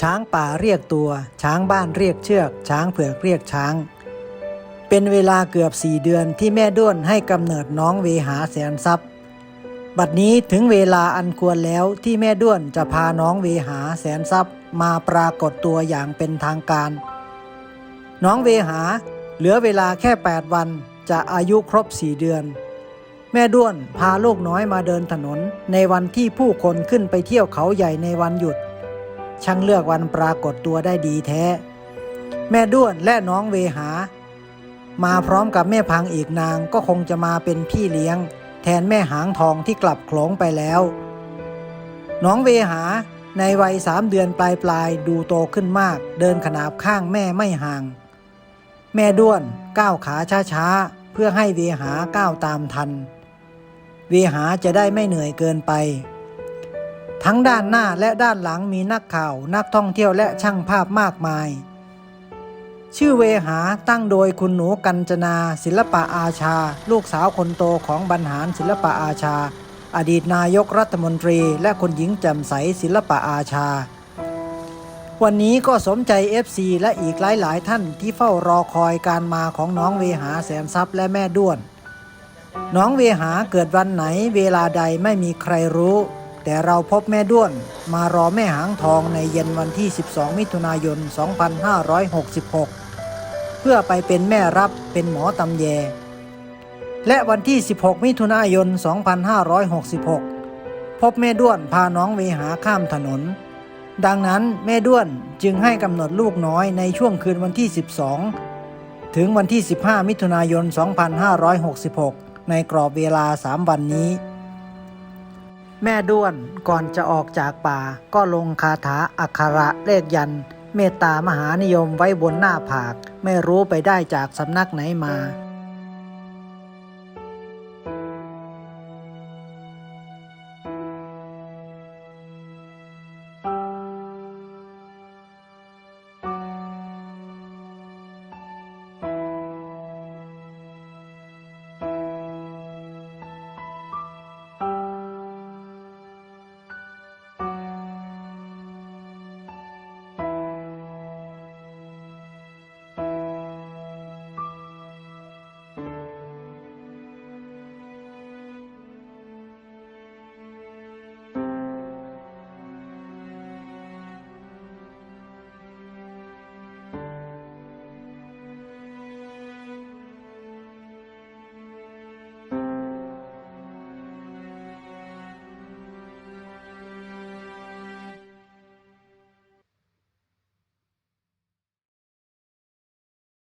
ช้างป่าเรียกตัว ช้างบ้านเรียกเชือก ช้างเผือกเรียกช้าง เป็นเวลาเกือบสี่เดือนที่แม่ด้วนให้กำเนิดน้องเวหาแสนทรัพย์ บัดนี้ถึงเวลาอันควรแล้วที่แม่ด้วนจะพาน้องเวหาแสนทรัพย์มาปรากฏตัวอย่างเป็นทางการ น้องเวหาเหลือเวลาแค่ 8 วันจะอายุครบ4เดือน แม่ด้วนพาลูกน้อยมาเดินถนนในวันที่ผู้คนขึ้นไปเที่ยวเขาใหญ่ในวันหยุด ช่างเลือกวันปรากฏตัวได้ดีแท้ แม่ด้วนและน้องเวหา มาพร้อมกับแม่พังอีกนางก็คงจะมาเป็นพี่เลี้ยง แทนแม่หางทองที่กลับโขลงไปแล้ว น้องเวหาในวัยสามเดือนปลายปลายๆดูโตขึ้นมาก เดินขนาบข้างแม่ไม่ห่าง แม่ด้วนก้าวขาช้าๆ เพื่อให้เวหาก้าวตามทัน เวหาจะได้ไม่เหนื่อยเกินไป ทั้งด้านหน้าและด้านหลังมีนักข่าว นักท่องเที่ยวและช่างภาพมากมาย ชื่อเวหาตั้งโดยคุณหนูกัญจนา ศิลปะอาชา ลูกสาวคนโตของบรรหารศิลปะอาชา อดีตนายกรัฐมนตรี และคุณหญิงแจ่มใสศิลปะอาชา วันนี้ก็สมใจ FC และอีกหลาย ๆ ท่านที่เฝ้ารอคอยการมาของน้องเวหาแสนทรัพย์และแม่ด้วน น้องเวหาเกิดวันไหนเวลาใดไม่มีใครรู้ แต่เราพบแม่ด้วนมารอแม่หางทองในเย็นวันที่ 12 มิถุนายน 2566 เพื่อไปเป็นแม่รับเป็นหมอตำแย และวันที่ 16 มิถุนายน 2566 พบแม่ด้วนพาน้องเวหาข้ามถนน ดังนั้นแม่ด้วนจึงให้กำหนดลูกน้อยในช่วงคืนวันที่ 12 ถึงวันที่ 15 มิถุนายน 2566 ในกรอบเวลา 3 วันนี้ แม่ด้วนก่อนจะออกจากป่าก็ลงคาถาอักขระเลขยัน เมตตามหานิยมไว้บนหน้าผาก ไม่รู้ไปได้จากสำนักไหนมา